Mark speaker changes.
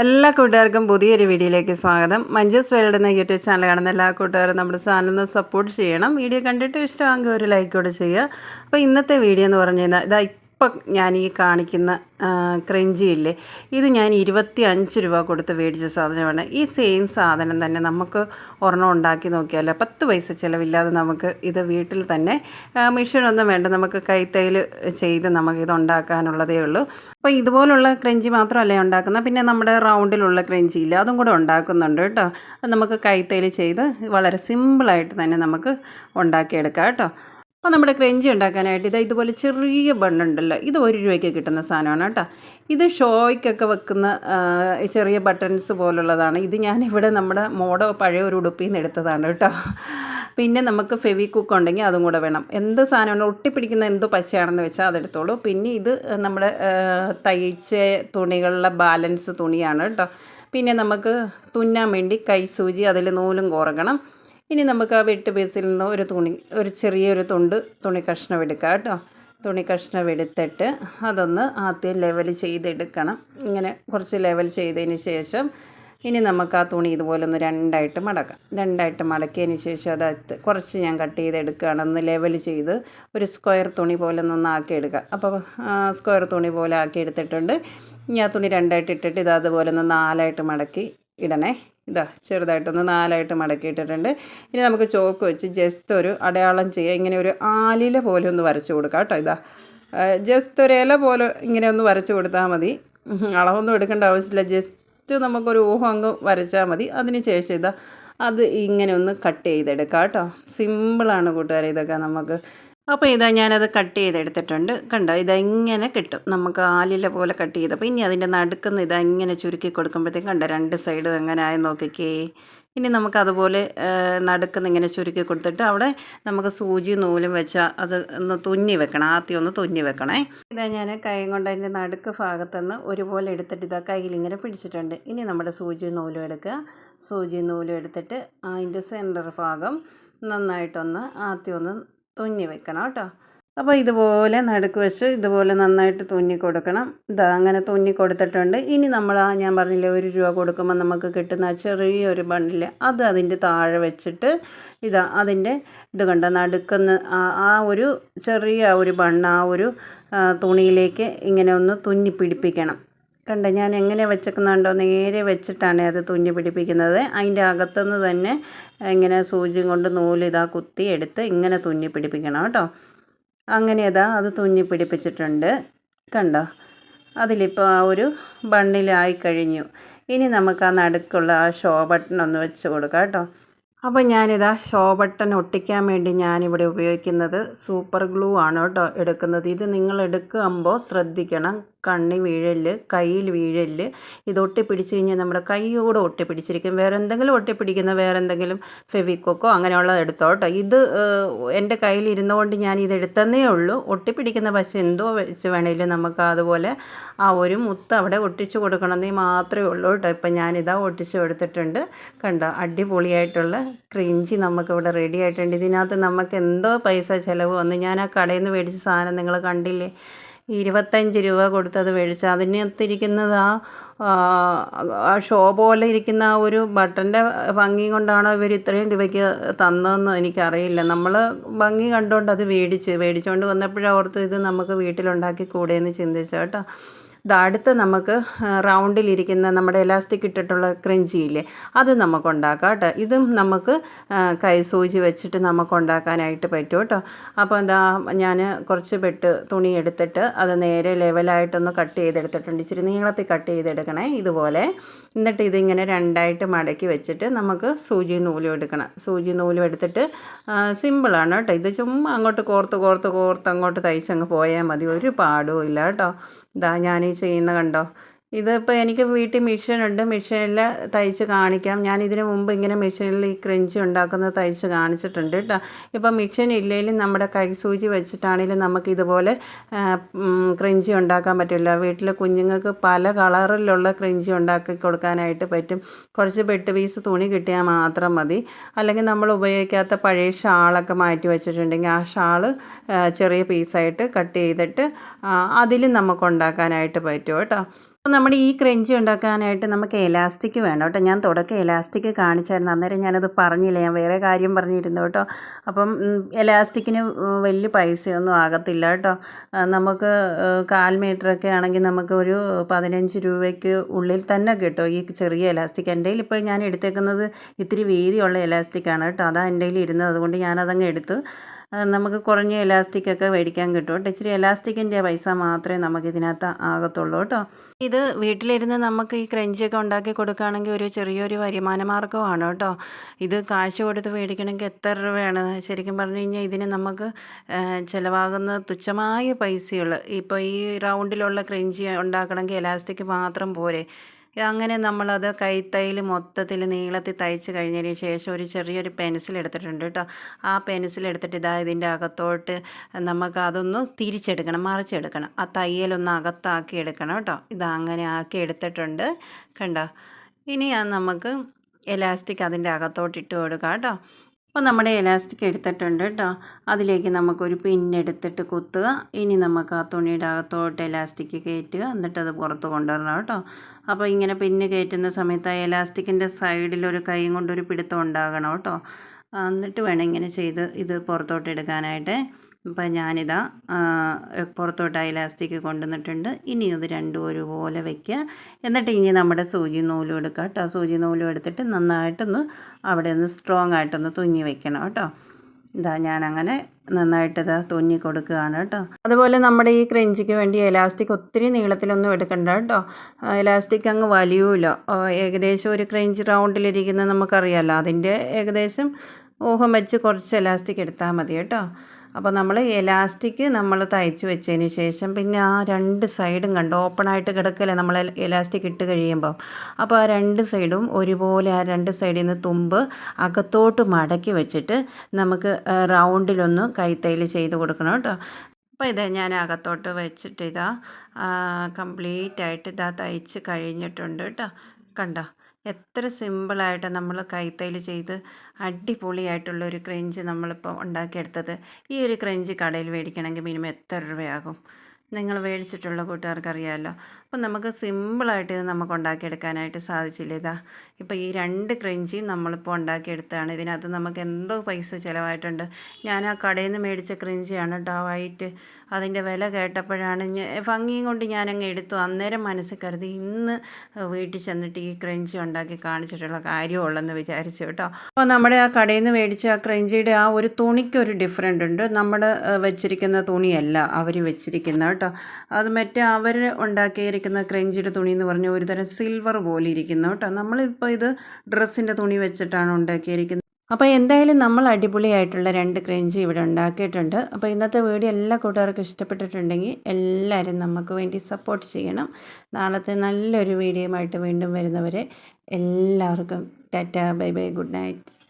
Speaker 1: എല്ലാ കൂട്ടുകാർക്കും പുതിയൊരു വീഡിയോയിലേക്ക് സ്വാഗതം. മഞ്ജുസ് വേൾഡ് എന്ന യൂട്യൂബ് ചാനൽ കാണുന്ന എല്ലാ കൂട്ടുകാരും നമ്മുടെ ചാനൽ ഒന്ന് സപ്പോർട്ട് ചെയ്യണം. വീഡിയോ കണ്ടിട്ട് ഇഷ്ടമാണെങ്കിൽ ഒരു ലൈക്ക് കൂടെ ചെയ്യുക. അപ്പോൾ ഇന്നത്തെ വീഡിയോ എന്ന് പറഞ്ഞു കഴിഞ്ഞാൽ ഇതാ ഇപ്പം ഞാൻ ഈ കാണിക്കുന്ന ക്രഞ്ചി ഇല്ലേ ഇത് ഞാൻ ഇരുപത്തി അഞ്ച് രൂപ കൊടുത്ത് മേടിച്ച സാധനമാണ്. ഈ സെയിം സാധനം തന്നെ നമുക്ക് ഒരെണ്ണം ഉണ്ടാക്കി നോക്കിയാൽ പത്ത് പൈസ ചിലവില്ലാതെ നമുക്ക് ഇത് വീട്ടിൽ തന്നെ മെഷീനൊന്നും വേണ്ട നമുക്ക് കൈത്തൈൽ ചെയ്ത് നമുക്ക് നമുക്കിത് ഉണ്ടാക്കാനുള്ളതേ ഉള്ളൂ. അപ്പോൾ ഇതുപോലുള്ള ക്രഞ്ചി മാത്രമല്ലേ ഉണ്ടാക്കുന്നത് പിന്നെ നമ്മുടെ റൗണ്ടിലുള്ള ക്രഞ്ചി ഇല്ല അതും കൂടെ ഉണ്ടാക്കുന്നുണ്ട് കേട്ടോ. നമുക്ക് കൈത്തൈൽ ചെയ്ത് വളരെ സിമ്പിളായിട്ട് തന്നെ നമുക്ക് ഉണ്ടാക്കിയെടുക്കാം കേട്ടോ. അപ്പോൾ നമ്മുടെ ക്രഞ്ചി ഉണ്ടാക്കാനായിട്ട് ഇത് ഇതുപോലെ ചെറിയ ബണ്ണുണ്ടല്ലോ. ഇത് ഒരു രൂപയ്ക്ക് കിട്ടുന്ന സാധനമാണ് കേട്ടോ. ഇത് ഷോയ്ക്കൊക്കെ വെക്കുന്ന ചെറിയ ബട്ടൺസ് പോലുള്ളതാണ്. ഇത് ഞാനിവിടെ നമ്മുടെ മോഡോ പഴയ ഒരു ഉടുപ്പിൽ നിന്ന് എടുത്തതാണ് കേട്ടോ. പിന്നെ നമുക്ക് ഫെവി കുക്ക് ഉണ്ടെങ്കിൽ അതും കൂടെ വേണം. എന്ത് സാധനമാണ് ഒട്ടിപ്പിടിക്കുന്ന എന്തോ പശയാണെന്ന് വെച്ചാൽ അതെടുത്തോളൂ. പിന്നെ ഇത് നമ്മുടെ തയ്ച്ച തുണികളുടെ ബാലൻസ് തുണിയാണ് കേട്ടോ. പിന്നെ നമുക്ക് തുന്നാൻ വേണ്ടി കൈ സൂചി അതിൽ നൂലും കോറക്കണം ഇനി നമുക്ക് ആ വെട്ട് പീസിൽ നിന്ന് ഒരു തുണി ഒരു ചെറിയൊരു തുണ്ട് തുണി കഷ്ണം എടുക്കുക കേട്ടോ. തുണി കഷ്ണം എടുത്തിട്ട് അതൊന്ന് ആദ്യം ലെവൽ ചെയ്തെടുക്കണം. ഇങ്ങനെ കുറച്ച് ലെവൽ ചെയ്തതിന് ശേഷം ഇനി നമുക്ക് ആ തുണി ഇതുപോലെ ഒന്ന് രണ്ടായിട്ട് മടക്കാം. രണ്ടായിട്ട് മടക്കിയതിന് ശേഷം അത് കുറച്ച് ഞാൻ കട്ട് ചെയ്തെടുക്കുകയാണ്. ഒന്ന് ലെവൽ ചെയ്ത് ഒരു സ്ക്വയർ തുണി പോലെ ഒന്ന് ആക്കി എടുക്കുക. അപ്പോൾ സ്ക്വയർ തുണി പോലെ ആക്കി എടുത്തിട്ടുണ്ട്. ഇനി ആ തുണി രണ്ടായിട്ട് ഇട്ടിട്ട് ഇത് അതുപോലെ ഒന്ന് നാലായിട്ട് മടക്കി ഇടണേ. ഇതാ ചെറുതായിട്ടൊന്ന് നാലായിട്ട് മടക്കിയിട്ടിട്ടുണ്ട്. ഇനി നമുക്ക് ചോക്ക് വെച്ച് ജസ്റ്റ് ഒരു അടയാളം ചെയ്യുക. ഇങ്ങനെ ഒരു ആലില പോലെ ഒന്ന് വരച്ചു കൊടുക്കാം കേട്ടോ ഇതാ. ജസ്റ്റ് ഒരു ഇല പോലെ ഇങ്ങനെ ഒന്ന് വരച്ചു കൊടുത്താൽ മതി. അളവൊന്നും എടുക്കേണ്ട ആവശ്യമില്ല. ജസ്റ്റ് നമുക്കൊരു ഊഹം അങ്ങ് വരച്ചാൽ മതി. അതിന് ശേഷം ഇതാ അത് ഇങ്ങനെ ഒന്ന് കട്ട് ചെയ്തെടുക്കാം കേട്ടോ. സിമ്പിളാണ് കൂട്ടുകാരെ ഇതൊക്കെ നമുക്ക്. അപ്പോൾ ഇതാ ഞാനത് കട്ട് ചെയ്തെടുത്തിട്ടുണ്ട്. കണ്ടോ? ഇതെങ്ങനെ കിട്ടും. നമുക്ക് ആലില പോലെ കട്ട് ചെയ്തപ്പോൾ ഇനി അതിന്റെ നടുക്കുന്ന ഇതാ ഇങ്ങനെ ചുരുക്കി കൊടുക്കുമ്പോഴത്തേക്കും കണ്ടോ? രണ്ട് സൈഡും എങ്ങനെ ആയി നോക്കിക്കേ. ഇനി നമുക്ക് അതുപോലെ നടുക്കുന്ന ഇങ്ങനെ ചുരുക്കി കൊടുത്തിട്ട് അവിടെ നമുക്ക് സൂചി നൂലും വെച്ചാൽ അത് ഒന്ന് തുന്നി വെക്കണം. ആദ്യം ഒന്ന് തുന്നി വെക്കണേ. ഇതാ ഞാൻ കൈ കൊണ്ട് അതിന്റെ നടുക്ക് ഭാഗത്തുനിന്ന് ഒരുപോലെ എടുത്തിട്ട് ഇതാ കയ്യിൽ ഇങ്ങനെ പിടിച്ചിട്ടുണ്ട്. ഇനി നമ്മുടെ സൂചി നൂലും എടുക്കുക. സൂചി നൂലും എടുത്തിട്ട് അതിന്റെ സെന്റർ ഭാഗം നന്നായിട്ടൊന്ന് ആദ്യം ഒന്ന് തുന്നി വെക്കണം കേട്ടോ. അപ്പോൾ ഇതുപോലെ നടുക്ക് വെച്ച് ഇതുപോലെ നന്നായിട്ട് തുന്നി കൊടുക്കണം. ഇതാ അങ്ങനെ തുന്നി കൊടുത്തിട്ടുണ്ട്. ഇനി നമ്മൾ ആ ഞാൻ പറഞ്ഞില്ലേ ഒരു രൂപ കൊടുക്കുമ്പോൾ നമുക്ക് കിട്ടുന്ന ചെറിയൊരു ബണ്ണിൽ അത് അതിന്റെ താഴെ വെച്ചിട്ട് ഇതാ അതിന്റെ ഇത് കണ്ട നടുക്കുന്ന ആ ഒരു ചെറിയ ഒരു ബണ്ണ് ആ ഒരു തുണിയിലേക്ക് ഇങ്ങനെ ഒന്ന് തുന്നി പിടിപ്പിക്കണം. കണ്ട ഞാൻ എങ്ങനെ വെച്ചേക്കുന്നുണ്ടോ നേരെ വെച്ചിട്ടാണ് അത് തുന്നി പിടിപ്പിക്കുന്നത്. അതിന്റെ അകത്തുനിന്ന് തന്നെ ഇങ്ങനെ സൂചി കൊണ്ട് നൂലിതാ കുത്തി എടുത്ത് ഇങ്ങനെ തുന്നി പിടിപ്പിക്കണം കേട്ടോ. അങ്ങനെ ഇതാ അത് തുന്നി പിടിപ്പിച്ചിട്ടുണ്ട്. കണ്ടോ? അതിലിപ്പോൾ ആ ഒരു ബണ്ണിലായി കഴിഞ്ഞു. ഇനി നമുക്ക് ആ നടുക്കുള്ള ആ ഷോ ബട്ടൺ ഒന്ന് വെച്ച് കൊടുക്കാം കേട്ടോ. അപ്പോൾ ഞാനിതാ ഷോ ബട്ടൺ ഒട്ടിക്കാൻ വേണ്ടി ഞാനിവിടെ ഉപയോഗിക്കുന്നത് സൂപ്പർ ഗ്ലൂ ആണ് കേട്ടോ എടുക്കുന്നത്. ഇത് നിങ്ങൾ എടുക്കുമ്പോൾ ശ്രദ്ധിക്കണം. കണ്ണി വീഴൽ കയ്യിൽ വീഴൽ ഇത് ഒട്ടിപ്പിടിച്ച് കഴിഞ്ഞാൽ നമ്മുടെ കൈയോടെ ഒട്ടി ഒട്ടിപ്പിടിച്ചിരിക്കും. വേറെ എന്തെങ്കിലും ഒട്ടിപ്പിടിക്കുന്ന വേറെ എന്തെങ്കിലും ഫെവിക്കോക്കോ അങ്ങനെയുള്ളത് എടുത്തോ കേട്ടോ. ഇത് എന്റെ കയ്യിൽ ഇരുന്നുകൊണ്ട് ഞാൻ ഇത് എടുത്തന്നേ ഉള്ളൂ. ഒട്ടിപ്പിടിക്കുന്ന പശു എന്തോ വെച്ച് വേണമെങ്കിലും നമുക്ക് അതുപോലെ ആ ഒരു മുത്ത് അവിടെ ഒട്ടിച്ചു കൊടുക്കണമെന്നേ മാത്രമേ ഉള്ളൂ കേട്ടോ. ഇപ്പം ഞാനിതാ ഒട്ടിച്ചു കൊടുത്തിട്ടുണ്ട് കണ്ടോ? അടിപൊളിയായിട്ടുള്ള ക്രിഞ്ചി നമുക്കിവിടെ റെഡി ആയിട്ടുണ്ട്. ഇതിനകത്ത് നമുക്ക് എന്തോ പൈസ ചിലവ് വന്നു. ഞാൻ ആ കടയിൽ നിന്ന് മേടിച്ച സാധനം നിങ്ങൾ കണ്ടില്ലേ? ഇരുപത്തഞ്ച് രൂപ കൊടുത്തത് മേടിച്ച അതിനകത്തിരിക്കുന്നത് ആ ആ ഷോ പോലെ ഇരിക്കുന്ന ആ ഒരു ബട്ടന്റെ ഭംഗി കൊണ്ടാണോ ഇവർ ഇത്രയും രൂപയ്ക്ക് തന്നതെന്ന് എനിക്കറിയില്ല. നമ്മൾ ഭംഗി കണ്ടുകൊണ്ട് അത് മേടിച്ച് മേടിച്ചുകൊണ്ട് വന്നപ്പോഴോർത്ത് ഇത് നമുക്ക് വീട്ടിലുണ്ടാക്കി കൂടെയെന്ന് ചിന്തിച്ചു കേട്ടോ. അടുത്ത് നമുക്ക് റൗണ്ടിലിരിക്കുന്ന നമ്മുടെ എലാസ്റ്റിക് ഇട്ടിട്ടുള്ള ക്രഞ്ചിയില്ലേ അത് നമുക്ക് ഉണ്ടാക്കാം കേട്ടോ. ഇതും നമുക്ക് കൈ സൂചി വെച്ചിട്ട് നമുക്ക് ഉണ്ടാക്കാനായിട്ട് പറ്റും കേട്ടോ. അപ്പോൾ എന്താ ഞാൻ കുറച്ച് പെട്ട് തുണി എടുത്തിട്ട് അത് നേരെ ലെവലായിട്ടൊന്ന് കട്ട് ചെയ്തെടുത്തിട്ടുണ്ട്. ഇച്ചിരി നീളത്തിൽ കട്ട് ചെയ്തെടുക്കണേ ഇതുപോലെ. എന്നിട്ട് ഇതിങ്ങനെ രണ്ടായിട്ട് മടക്കി വെച്ചിട്ട് നമുക്ക് സൂചി നൂലും എടുക്കണം. സൂചി നൂലും എടുത്തിട്ട് സിമ്പിളാണ് കേട്ടോ. ഇത് ചുമ്മാ അങ്ങോട്ട് കോർത്ത് കോർത്ത് കോർത്ത് അങ്ങോട്ട് തയ്ച്ചങ്ങ് പോയാൽ മതി. ഒരു പാടും ഇല്ല കേട്ടോ. ഇതാ ഞാൻ ഈ ചെയ്യുന്ന കണ്ടോ? ഇതിപ്പോൾ എനിക്ക് വീട്ടിൽ മെഷീനുണ്ട് മെഷീനിൽ തയ്ച്ച് കാണിക്കാം. ഞാൻ ഇതിന് മുമ്പ് ഇങ്ങനെ മെഷീനിൽ ഈ ക്രഞ്ചി ഉണ്ടാക്കുന്നത് തയ്ച്ച് കാണിച്ചിട്ടുണ്ട് കേട്ടോ ഇപ്പം മെഷീൻ ഇല്ലെങ്കിലും നമ്മുടെ കൈസൂചി വെച്ചിട്ടാണെങ്കിലും നമുക്ക് ഇതുപോലെ ക്രഞ്ചി ഉണ്ടാക്കാൻ പറ്റില്ല. വീട്ടിൽ കുഞ്ഞുങ്ങൾക്ക് പല കളറിലുള്ള ക്രഞ്ചി ഉണ്ടാക്കി കൊടുക്കാനായിട്ട് പറ്റും. കുറച്ച് പെട്ട് പീസ് തുണി കിട്ടിയാൽ മാത്രം മതി. അല്ലെങ്കിൽ നമ്മൾ ഉപയോഗിക്കാത്ത പഴയ ഷാളൊക്കെ മാറ്റി വെച്ചിട്ടുണ്ടെങ്കിൽ ആ ഷാൾ ചെറിയ പീസായിട്ട് കട്ട് ചെയ്തിട്ട് അതിലും നമുക്ക് ഉണ്ടാക്കാനായിട്ട് പറ്റും കേട്ടോ. നമ്മുടെ ഈ ക്രഞ്ചി ഉണ്ടാക്കാനായിട്ട് നമുക്ക് എലാസ്റ്റിക് വേണം കേട്ടോ. ഞാൻ തുടക്കം എലാസ്റ്റിക് കാണിച്ചായിരുന്നു. അന്നേരം ഞാനത് പറഞ്ഞില്ല. ഞാൻ വേറെ കാര്യം പറഞ്ഞിരുന്നു കേട്ടോ. അപ്പം എലാസ്റ്റിക്കിന് വലിയ പൈസയൊന്നും ആകത്തില്ല കേട്ടോ. നമുക്ക് കാൽ മീറ്ററൊക്കെ ആണെങ്കിൽ നമുക്ക് ഒരു പതിനഞ്ച് രൂപയ്ക്ക് ഉള്ളിൽ തന്നെ കിട്ടും ഈ ചെറിയ എലാസ്റ്റിക് എന്റെ ഇപ്പോൾ ഞാൻ എടുത്തേക്കുന്നത് ഇത്തിരി വീതിയുള്ള എലാസ്റ്റിക്കാണ് കേട്ടോ. അതാ എന്റെ കയ്യിൽ ഇരുന്നത്. അതുകൊണ്ട് ഞാനതങ്ങ് എടുത്തു നമുക്ക് കുറഞ്ഞ എലാസ്റ്റിക്കൊക്കെ മേടിക്കാൻ കിട്ടും കേട്ടോ. ഇച്ചിരി എലാസ്റ്റിക്കിന്റെ പൈസ മാത്രമേ നമുക്ക് ഇതിനകത്ത് ആകത്തുള്ളൂ കേട്ടോ. ഇത് വീട്ടിലിരുന്ന് നമുക്ക് ഈ ക്രഞ്ചൊക്കെ ഉണ്ടാക്കി കൊടുക്കുകയാണെങ്കിൽ ഒരു ചെറിയൊരു വരുമാന മാർഗമാണ് കേട്ടോ. ഇത് കാശ് കൊടുത്ത് മേടിക്കണമെങ്കിൽ എത്ര രൂപയാണ്? ശരിക്കും പറഞ്ഞു കഴിഞ്ഞാൽ ഇതിന് നമുക്ക് ചിലവാകുന്ന തുച്ഛമായ പൈസകൾ ഇപ്പോൾ ഈ റൗണ്ടിലുള്ള ക്രഞ്ചി ഉണ്ടാക്കണമെങ്കിൽ എലാസ്റ്റിക് മാത്രം പോരെ. അങ്ങനെ നമ്മളത് കൈത്തയിൽ മൊത്തത്തിൽ നീളത്തിൽ തയ്ച്ച് കഴിഞ്ഞതിന് ശേഷം ഒരു ചെറിയൊരു പെൻസിൽ എടുത്തിട്ടുണ്ട് കേട്ടോ. ആ പെൻസിൽ എടുത്തിട്ട് ഇതാ ഇതിന്റെ അകത്തോട്ട് നമുക്ക് അതൊന്ന് തിരിച്ചെടുക്കണം മറിച്ചെടുക്കണം. ആ തയ്യലൊന്ന് അകത്താക്കി എടുക്കണം കേട്ടോ. ഇത് അങ്ങനെ ആക്കി എടുത്തിട്ടുണ്ട് കണ്ടോ. ഇനി നമുക്ക് എലാസ്റ്റിക് അതിന്റെ അകത്തോട്ട് ഇട്ട് കൊടുക്കാം കേട്ടോ. അപ്പോൾ നമ്മുടെ ഇലാസ്റ്റിക് എടുത്തിട്ടുണ്ട് കേട്ടോ അതിലേക്ക് നമുക്കൊരു പിന്നെടുത്തിട്ട് കുത്തുക. ഇനി നമുക്ക് ആ തുണിയുടെ അകത്തോട്ട് എലാസ്റ്റിക് കയറ്റുക. എന്നിട്ട് അത് പുറത്ത് കൊണ്ടുവരണം കേട്ടോ അപ്പോൾ ഇങ്ങനെ പിന്ന് കയറ്റുന്ന സമയത്ത് ആ എലാസ്റ്റിക്കിന്റെ സൈഡിലൊരു ഒരു കൈ കൊണ്ടൊരു പിടുത്തം ഉണ്ടാകണം കേട്ടോ എന്നിട്ട് വേണം ഇങ്ങനെ ചെയ്ത് ഇത് പുറത്തോട്ട് എടുക്കാനായിട്ട്. അപ്പോൾ ഞാനിതാ പുറത്തോട്ട് ആ ഇലാസ്റ്റിക് കൊണ്ടുവന്നിട്ടുണ്ട്. ഇനി ഇത് രണ്ടും ഒരുപോലെ വയ്ക്കുക എന്നിട്ട് ഇനി നമ്മുടെ സൂചി നൂലും എടുക്കുക കേട്ടോ. സൂചി നൂലും എടുത്തിട്ട് നന്നായിട്ടൊന്ന് അവിടെ ഒന്ന് സ്ട്രോങ് ആയിട്ടൊന്ന് തുന്നി വെക്കണം കേട്ടോ. ഇതാ ഞാനങ്ങനെ നന്നായിട്ട് ഇതാ തുന്നി കൊടുക്കുകയാണ് കേട്ടോ. അതുപോലെ നമ്മുടെ ഈ ക്രഞ്ചിക്ക് വേണ്ടി എലാസ്റ്റിക് ഒത്തിരി നീളത്തിലൊന്നും എടുക്കണ്ട കേട്ടോ. എലാസ്റ്റിക് അങ്ങ് വലിയൂല. ഏകദേശം ഒരു ക്രഞ്ച് റൗണ്ടിലിരിക്കുന്നത് നമുക്കറിയാമല്ലോ അതിന്റെ ഏകദേശം ഊഹം വെച്ച് കുറച്ച് എലാസ്റ്റിക് എടുത്താൽ മതി കേട്ടോ. അപ്പോൾ നമ്മൾ എലാസ്റ്റിക് നമ്മൾ തയ്ച്ച് വെച്ചതിന് ശേഷം പിന്നെ ആ രണ്ട് സൈഡും കണ്ടോ? ഓപ്പണായിട്ട് കിടക്കല്ലേ നമ്മൾ എലാസ്റ്റിക് ഇട്ട് കഴിയുമ്പോൾ അപ്പോൾ ആ രണ്ട് സൈഡും ഒരുപോലെ ആ രണ്ട് സൈഡിൽ നിന്ന് തുമ്പ് അകത്തോട്ട് മടക്കി വെച്ചിട്ട് നമുക്ക് റൗണ്ടിലൊന്ന് കൈത്തൈൽ ചെയ്ത് കൊടുക്കണം കേട്ടോ. അപ്പോൾ ഇത് ഞാൻ അകത്തോട്ട് വെച്ചിട്ട് ഇതാ കംപ്ലീറ്റ് ആയിട്ട് ഇതാ തയ്ച്ച് കഴിഞ്ഞിട്ടുണ്ട് കേട്ടോ. കണ്ടോ? എത്ര സിമ്പിളായിട്ട് നമ്മൾ കൈത്തൈൽ ചെയ്ത് അടിപൊളിയായിട്ടുള്ള ഒരു ക്രഞ്ച് നമ്മളിപ്പോൾ ഉണ്ടാക്കിയെടുത്തത്. ഈ ഒരു ക്രഞ്ച് കടയിൽ മേടിക്കണമെങ്കിൽ മിനിമം എത്ര രൂപയാകും? നിങ്ങൾ മേടിച്ചിട്ടുള്ള കൂട്ടുകാർക്ക് അറിയാമല്ലോ അപ്പം നമുക്ക് സിമ്പിളായിട്ട് ഇത് നമുക്ക് ഉണ്ടാക്കിയെടുക്കാനായിട്ട് സാധിച്ചില്ല ഇതാ. ഇപ്പോൾ ഈ രണ്ട് ക്രഞ്ചി നമ്മളിപ്പോൾ ഉണ്ടാക്കിയെടുത്താണ് ഇതിനകത്ത് നമുക്ക് എന്തോ പൈസ ചിലവായിട്ടുണ്ട്. ഞാൻ ആ കടയിൽ നിന്ന് മേടിച്ച ക്രഞ്ചിയാണ് കേട്ടോ വൈറ്റ്. അതിന്റെ വില കേട്ടപ്പോഴാണ് ഭംഗിയും കൊണ്ട് ഞാനങ്ങ് എടുത്തു. അന്നേരം മനസ്സിൽ കരുതി ഇന്ന് വീട്ടിൽ ചെന്നിട്ട് ഈ ക്രഞ്ചി ഉണ്ടാക്കി കാണിച്ചിട്ടുള്ള കാര്യമുള്ളെന്ന് വിചാരിച്ചു കേട്ടോ അപ്പോൾ നമ്മുടെ ആ കടയിൽ നിന്ന് മേടിച്ച ആ ക്രഞ്ചിയുടെ ആ ഒരു തുണിക്കൊരു ഡിഫറെന്റ് ഉണ്ട്. നമ്മുടെ വെച്ചിരിക്കുന്ന തുണിയല്ല അവർ വെച്ചിരിക്കുന്ന കേട്ടോ അത് മറ്റേ അവർ ഉണ്ടാക്കിയിരിക്കുന്ന ക്രഞ്ചിയുടെ തുണി എന്ന് പറഞ്ഞാൽ ഒരു തരം സിൽവർ പോലെ ഇരിക്കുന്നു കേട്ടോ. നമ്മളിപ്പോൾ ഇത് ഡ്രസ്സിന്റെ തുണി വെച്ചിട്ടാണ് ഉണ്ടാക്കിയിരിക്കുന്നത്. അപ്പോൾ എന്തായാലും നമ്മൾ അടിപൊളിയായിട്ടുള്ള രണ്ട് ക്രഞ്ചി ഇവിടെ ഉണ്ടാക്കിയിട്ടുണ്ട്. അപ്പോൾ ഇന്നത്തെ വീഡിയോ എല്ലാ കൂട്ടുകാർക്കും ഇഷ്ടപ്പെട്ടിട്ടുണ്ടെങ്കിൽ എല്ലാവരും നമുക്ക് വേണ്ടി സപ്പോർട്ട് ചെയ്യണം. നാളത്തെ നല്ലൊരു വീഡിയോ ആയിട്ട് വീണ്ടും വരുന്നവരെ എല്ലാവർക്കും tata bye bye good night.